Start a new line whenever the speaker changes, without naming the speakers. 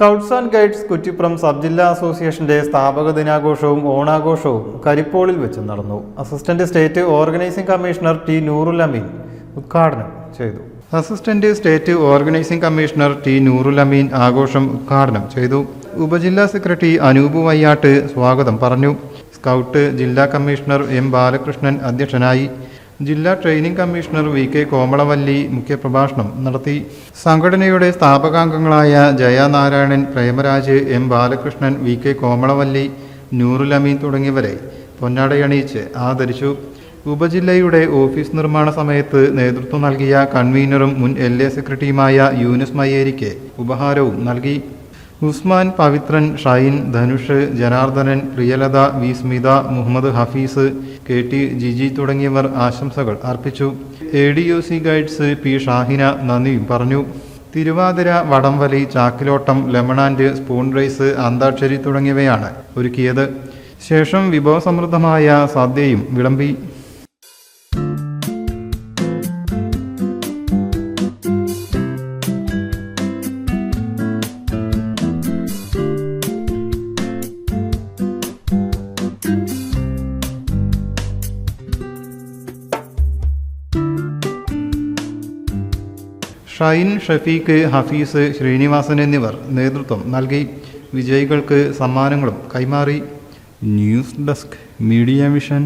Scouts and guides Kuttippuram sub ജില്ലാ അസോസിയേഷന്റെ സ്ഥാപക ദിനാഘോഷവും ഓണാഘോഷവും കരിപ്പോളിൽ വെച്ച് നടന്നു. Assistant state organising commissioner T Noorul Ameen ഉദ്ഘാടനം ചെയ്തു. Assistant state organising commissioner T Noorul Ameen ആഘോഷം ഉദ്ഘാടനം ചെയ്തു. ഉപജില്ലാ സെക്രട്ടറി അനൂപ് വയ്യാട്ട് സ്വാഗതം പറഞ്ഞു. സ്കൗട്ട് ജില്ലാ കമ്മീഷണർ എം ബാലകൃഷ്ണൻ അധ്യക്ഷനായി. ജില്ലാ training commissioner V K Komalavalli മുഖ്യപ്രഭാഷണം നടത്തി. സംഘടനയുടെ സ്ഥാപകാംഗങ്ങളായ Jayanarayanan Premaraj M Balakrishnan V K Komalavalli Noorul Ameen തുടങ്ങിയവരെ പൊന്നാടയണിയിച്ച് ആദരിച്ചു. ഉപജില്ലയുടെ ഓഫീസ് നിർമ്മാണ സമയത്ത് നേതൃത്വം നൽകിയ കൺവീനറും മുൻ എൽ എ സെക്രട്ടറിയുമായ യൂനുസ് മയ്യേരിക്ക് ഉപഹാരവും നൽകി. Usman Pavithran Shine Dhanush Janardhanan Priyalatha V Smitha Muhammad Hafeez K T Jiji തുടങ്ങിയവർ ആശംസകൾ അർപ്പിച്ചു. A D U C guides P Shahina നന്ദിയും പറഞ്ഞു. തിരുവാതിര വടംവലി ചാക്കിലോട്ടം lemon and spoon race antakshari തുടങ്ങിയവയാണ് ഒരുക്കിയത്. ശേഷം വിഭവസമൃദ്ധമായ സദ്യയും വിളമ്പി. ഷൈൻ ഷഫീഖ് ഹഫീസ് ശ്രീനിവാസൻ എന്നിവർ നേതൃത്വം നൽകി. വിജയികൾക്ക് സമ്മാനങ്ങളും കൈമാറി. News desk media mission